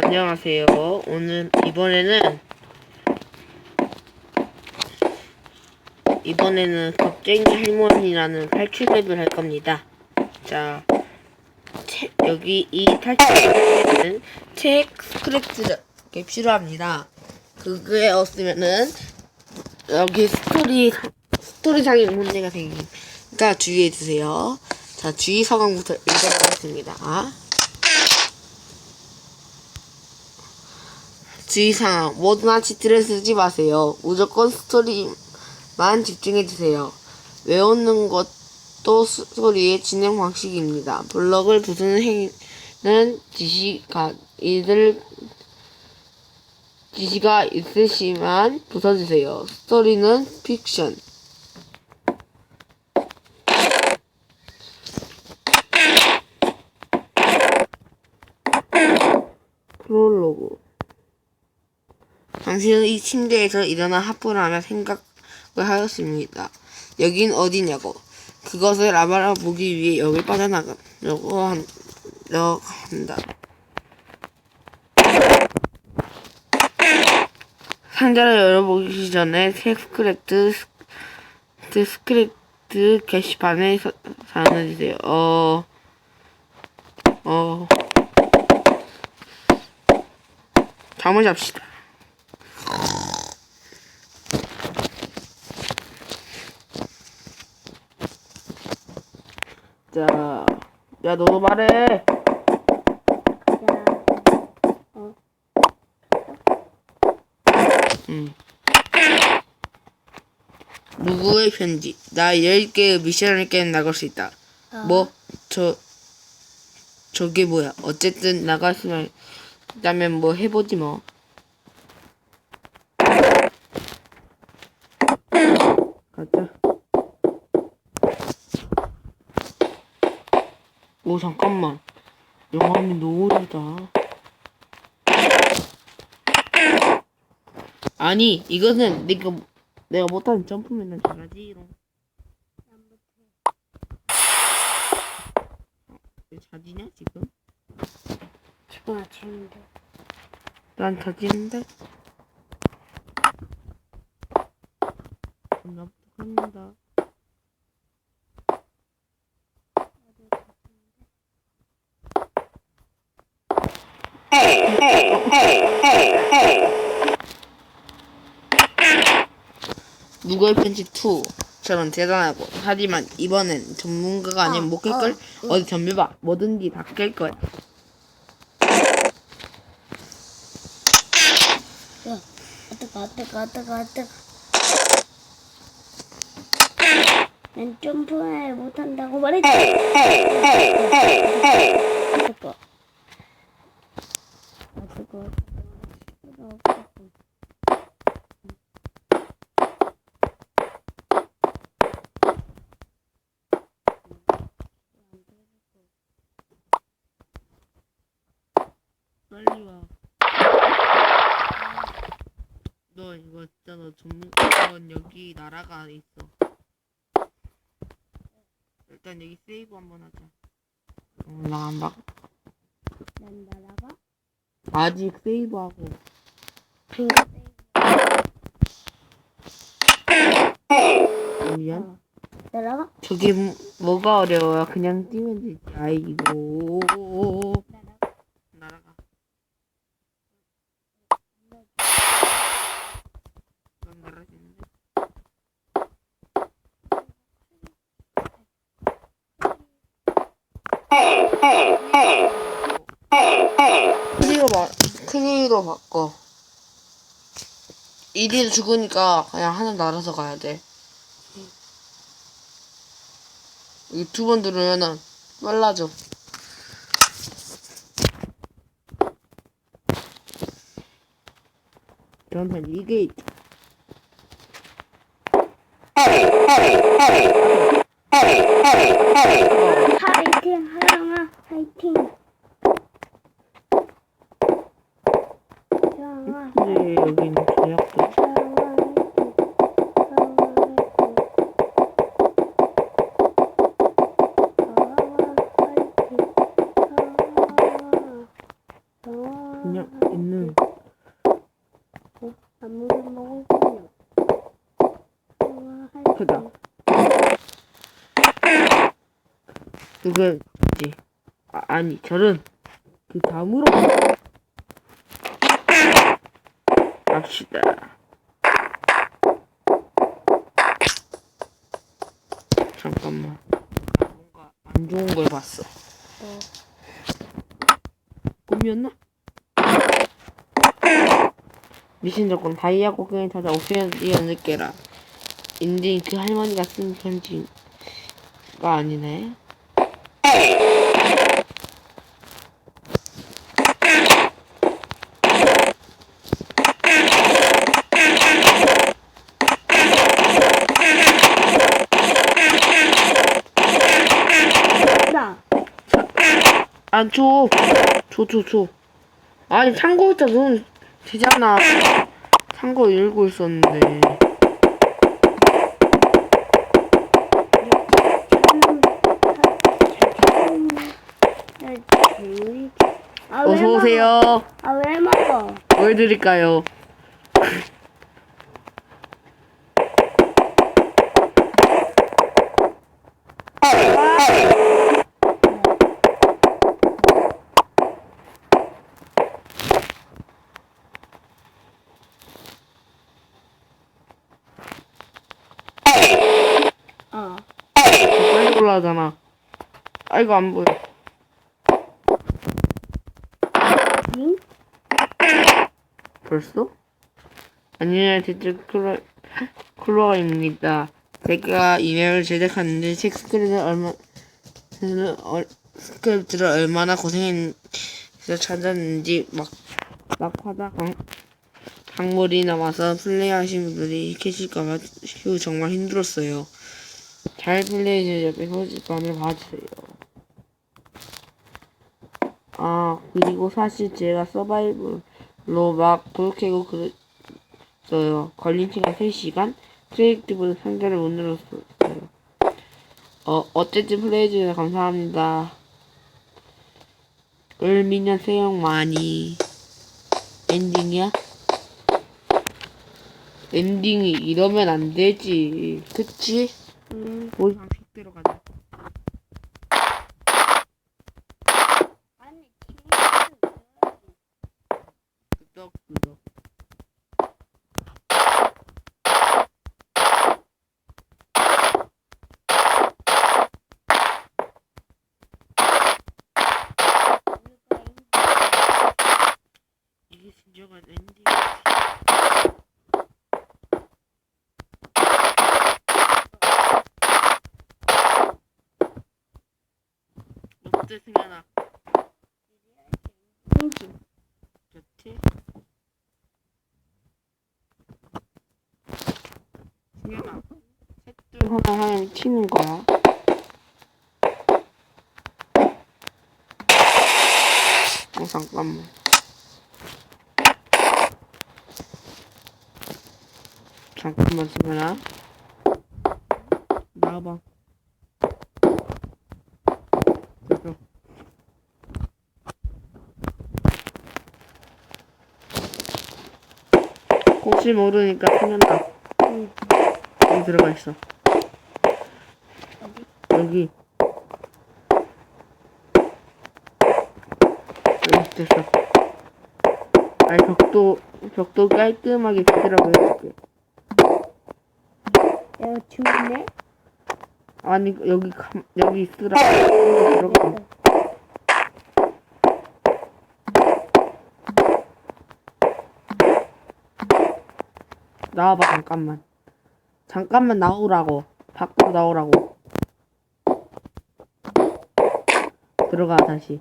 안녕하세요. 오늘 이번에는 이번에는 겁쟁이 할머니라는 탈출맵을 할 겁니다. 자, 책- 여기 이 탈출맵에는 책 스크립트가 필요합니다. 그게 없으면은 여기 스토리 스토리상에 문제가 생기니까 주의해 주세요. 자, 주의 사항부터 읽어보겠습니다. 주의사항 모두나 치트를 쓰지 마세요. 무조건 스토리만 집중해 주세요. 외우는 것도 스토리의 진행 방식입니다. 블럭을 부수는 행위는 지시가 이들 지시가 있으시면 부숴주세요. 스토리는 픽션. 프롤로그. 당신은 이 침대에서 일어나 하품을 하며 생각을 하였습니다. 여긴 어디냐고. 그것을 알아보기 위해 여길 빠져나가려고 한, 려 한다. 상자를 열어보기 전에 새 스크립트, 스- 스크립트 게시판에 서- 사연해주세요. 어, 어, 잠을 잡시다. 자, 야, 너도 말해. 응. 누구의 편지? 나 10개의 미션을 깨는 나갈 수 있다. 뭐? 저, 저게 뭐야? 어쨌든 나갈 수만 있다면 뭐 해보지 뭐. 가자. 오, 잠깐만. 너무 다르다. 아니, 이거는 내가, 내가 못하는 점프맨은 잘하지, 이런. 왜 자지냐, 지금? 지금 아침인데. 난 자지는데? 나 부탁합니다. 누구의 편지 2처럼 대단하고 하지만 이번엔 전문가가 아닌 어, 못 깰걸? 어, 어, 디 덤벼봐 뭐든지 다 깰 거야 야, 어떡하, 어떡하, 어떡하, 어떡하. 난 점프를 못한다고 말했지. 어떡하. 빨리 와. 너 이거 진짜 너 전문, 넌 여기 나라가 있어. 일단 여기 세이브 한번 하자. 어, 봐. 난 날아가? 아직 세이브하고. 어, 미안. 날아가? 저게 뭐- 뭐가 어려워요? 그냥 뛰면 되지. 아이고. 날아가. 날아가. 넌 날아지는데? 크기로 바, 크기로 바꿔. 이리 죽으니까 그냥 하늘 날아서 가야 돼. 이두번 누르면은 빨라져. 저한테 이게 있- 파이팅 하영아 파이팅 하영아 근데 여기는 제약도 그냥 있는 어? 아무리 먹었군요. 좋아할 크다. 그거지. 아, 아니 저는 그 다음으로 갑시다. 잠깐만. 뭔가 안 좋은 걸 봤어. 어. 꿈이었나? 미신 조건 다이아 곡괭이 찾아 옵션 뛰어느껴라. 인딩 그 할머니가 쓴 편지가 아니네. 나. 안 줘. 줘, 줘, 줘. 아니, 참고했다, 눈 되잖아. 참고 읽고 있었는데. 아, 왜 어서 오세요. 먹어? 아, 왜 먹어? 뭘 드릴까요? 어. 빨리 올라가잖아. 아이고, 안 보여. 응? 벌써? 안녕하세요, 대체 클로, 클로어입니다. 제가 이메일을 제작하는데 책 스크립트를 얼마, 어, 스크립트를 얼마나 고생해서 찾았는지 막, 막 하다 강, 강물이 나와서 플레이하신 분들이 계실까봐 휴 정말 힘들었어요. 잘 플레이해주세요. 옆에 호집감을 봐주세요. 아, 그리고 사실 제가 서바이벌로 막 그렇게 그랬어요. 걸린 시간 3시간? 크리에이티브는 상자를 못 눌렀어요. 어, 어쨌든 플레이해주셔서 감사합니다. 을미년 새해 많이. 엔딩이야? 엔딩이 이러면 안 되지. 그치? 응. 우리 방식대로 가자. 아니, 구독, 구독. 이게 진정한 엔딩이지. 어때, 승현아? 응. 좋지? 승현아, 셋둘 하나 하면 튀는 거야. 어, 잠깐만. 잠깐만, 승현아. 나와봐. 혹시 모르니까. 응. 여기 들어가 있어. 여기. 여기 됐어. 아니 벽도 벽도 깔끔하게 지으라고 해줄게. 야, 죽네? 아니 여기 감, 여기 있으라. 들어가. 나와봐 잠깐만. 잠깐만 나오라고. 밖으로 나오라고. 들어가 다시.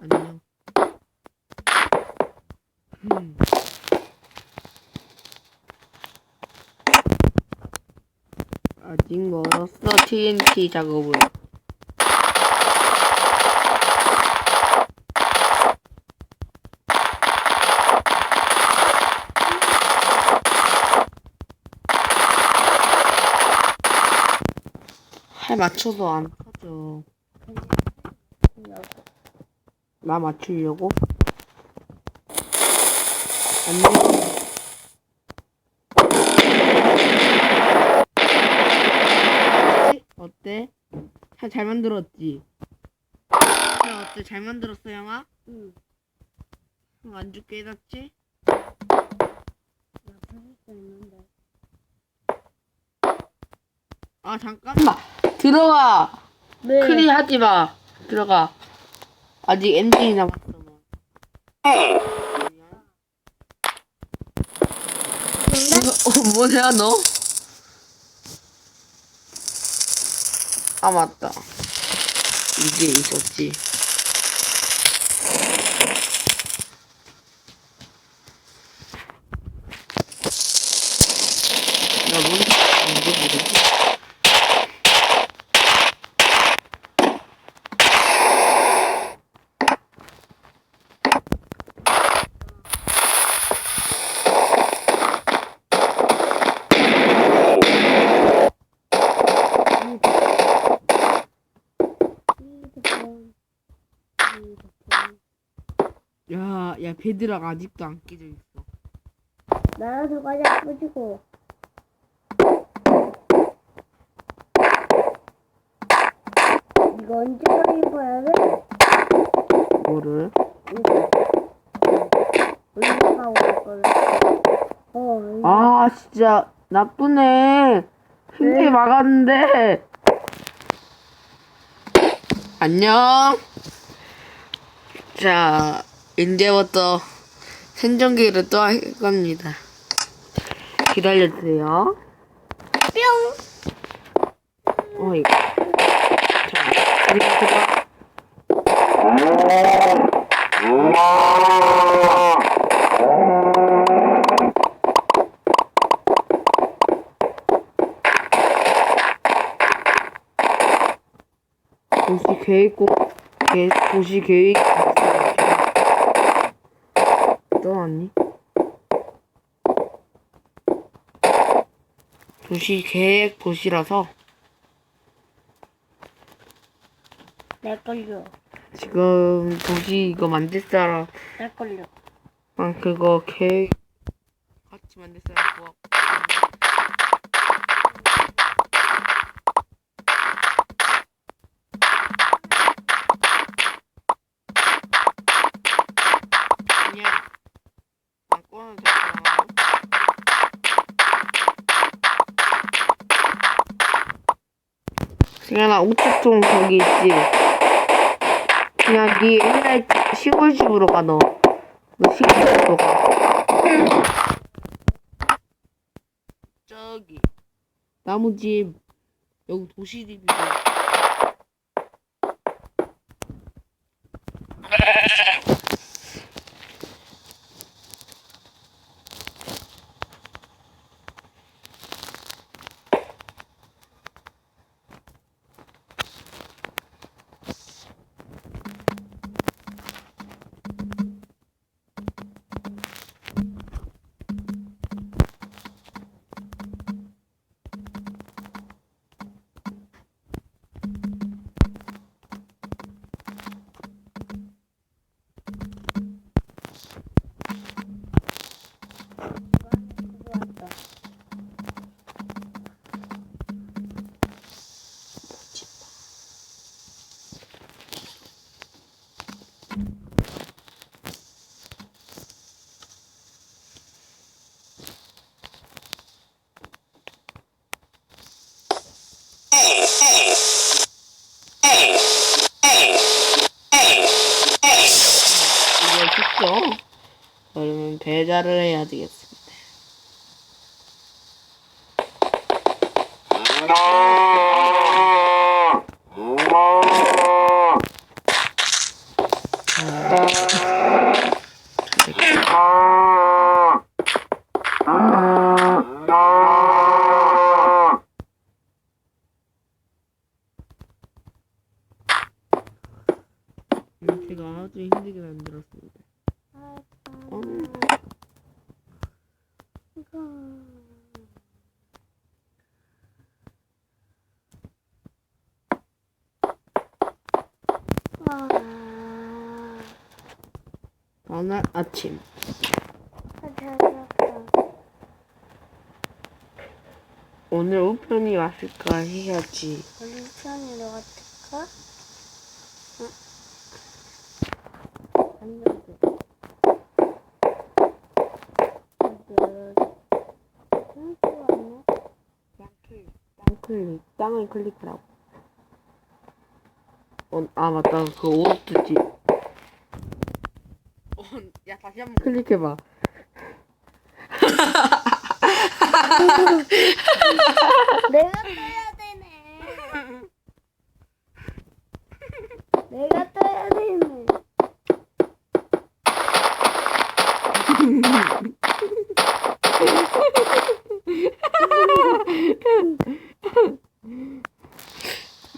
안녕. 음. 아직 멀었어 TNT 작업을. 팔 맞춰서 안 터져. 나 맞추려고? 안녕. 어때? 잘, 잘 만들었지? 그래, 어때? 잘 만들었어, 영아? 응. 형안 죽게 해놨지? 나 부술 수 있는데. 아, 잠깐만! 들어가! 네. 크리 하지 마! 들어가. 아직 엔딩이 남았어, 뭐. 어, 뭐냐, 너? 아, 맞다. 이게 있었지. 나 뭔지 모르겠지? 핸드폰. 핸드폰. 야, 야, 베드락 아직도 안 깨져 있어. 나라서 과자 뿌지고. 이거 언제까지 입어야 돼? 뭐를? 이거. 올라가고 있거든. 어, 이거. 아, 진짜 나쁘네. 힘들게 네. 막았는데. 안녕. 자, 이제부터 생존기를 또 할 겁니다. 기다려주세요. 뿅! 어, 그리고 그거. 도시 계획 꼭, 계, 도시 계획. 떠났니? 도시 계획 도시라서 내 걸려. 지금 도시 이거 만들 사람 내 걸려. 아 그거 계획 같이 만들 사람 구하고 승현아 우체통 저기 있지 그냥 네 옛날 시골집으로 가 너. 너 시골집으로 가. 저기 나무집 여기 도시집이고. 그러면 배달을 해야 되겠습니다. 음, 제가 아주 힘들게 만들었습니다. 아, 음. 이거. 다음날 아침. 오늘 우편이 왔을까 해야지. 우리 편이 너 같을까? 응? 클릭. 땅을 클릭하라고. 어, 아 맞다. 그 오락두지. 어, 야 다시 한번 클릭해봐. 내가 떠야 되네. 내가 떠야 되네.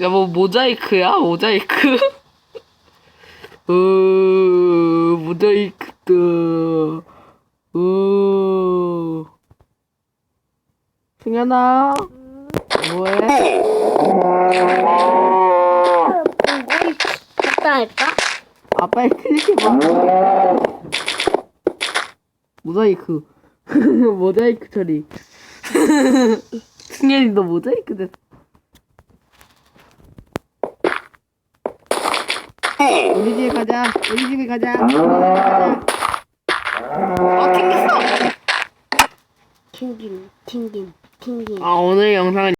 야 뭐 모자이크야? 모자이크? 어 모자이크 다. 어 승현아 음, 뭐해? 보고 갔다 할까? 아 빨리 클릭해 봐. 모자이크 모자이크 처리. 승현이 너 모자이크 됐어. 우리 집에 가자. 우리 집에 가자. 우리 집에 가자. 아 튕겼어. 튕김, 튕김, 튕김. 아 오늘 영상은